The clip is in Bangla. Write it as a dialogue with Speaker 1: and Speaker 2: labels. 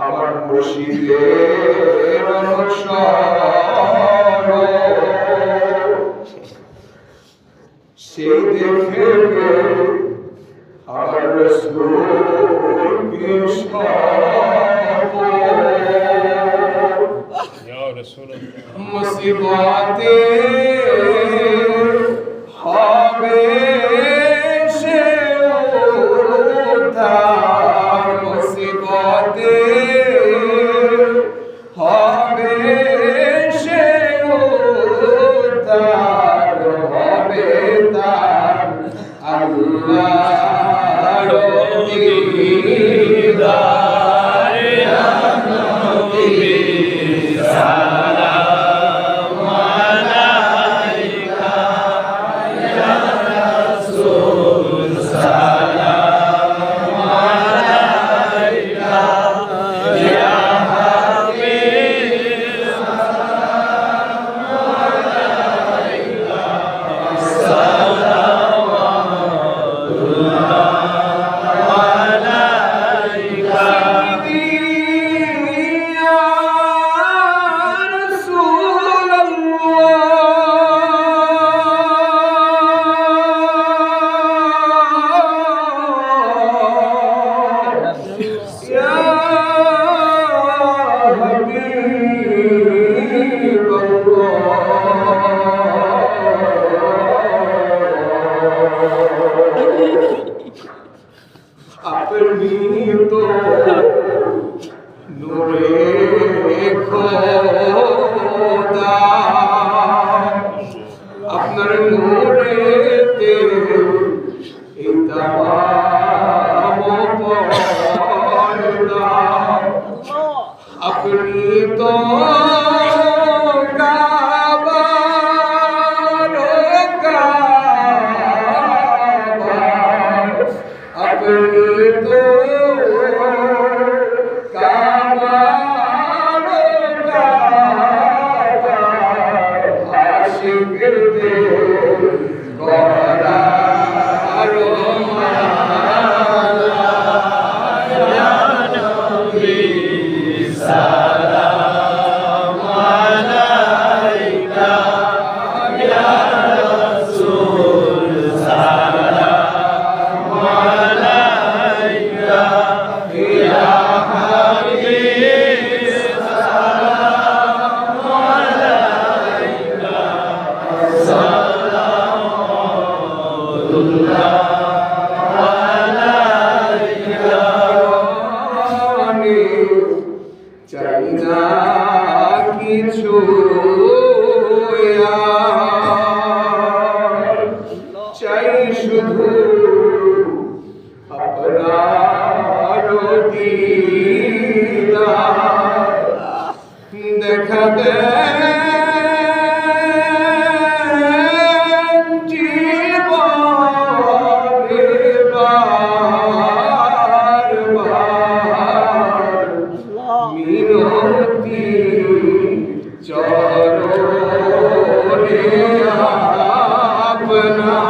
Speaker 1: আমার মুর্শিদের সেই দেখে আমার রসুল মুসিবাতে হবে হবে আপনি তো নূরে খোদা। আপনার এই আপনি তো আমি চাই না কিছু। চাই শুধু আপনার। দেখা 할렐루야.